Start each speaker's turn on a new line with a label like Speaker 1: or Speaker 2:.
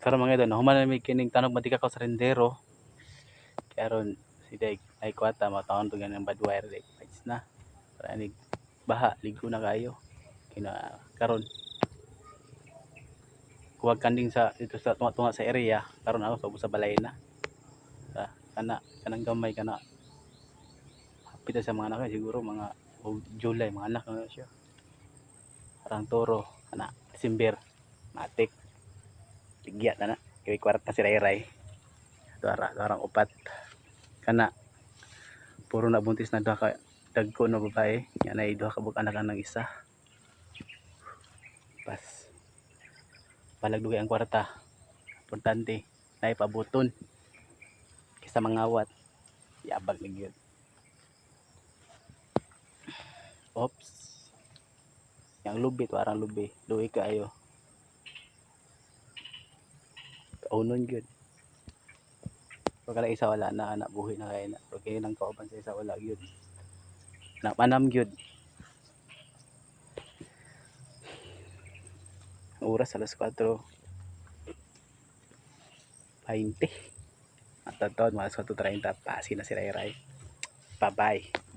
Speaker 1: karon mga idol human na may kining tanog matika ko sa rendero. Kaya ron si Day ay kwata mataon to ganang bad wire like fights na. Para nig baha ligo na kayo. Kina karon. Kuwag kanding sa dito sa tunga-tunga sa area. Karon ako sa sa balay na. Sa kana kanang gamay kana. Hapit na sa mga anak siguro mga o July mga anak na siya. Parang toro ana December matik ligya na na kay kwarta si Ray Dara, darang upat. Kana puro na buntis na duha ka dagko na babae. Yan ay duha ka anak ng isa. Pas. Palagdugay ang kwarta. Importante na ipabuton kisa mangawat. Yabag na gyud. Ops yang lubi parang lubi. Luwi kaayo kaunon gyud pagka isa wala na anak buhi na kaya na. Pagka nang kauban sa isa wala gyud na manam gyud oras alas 4 20 at taon mga alas 4.30 pasi na si Ray Ray. Bye bye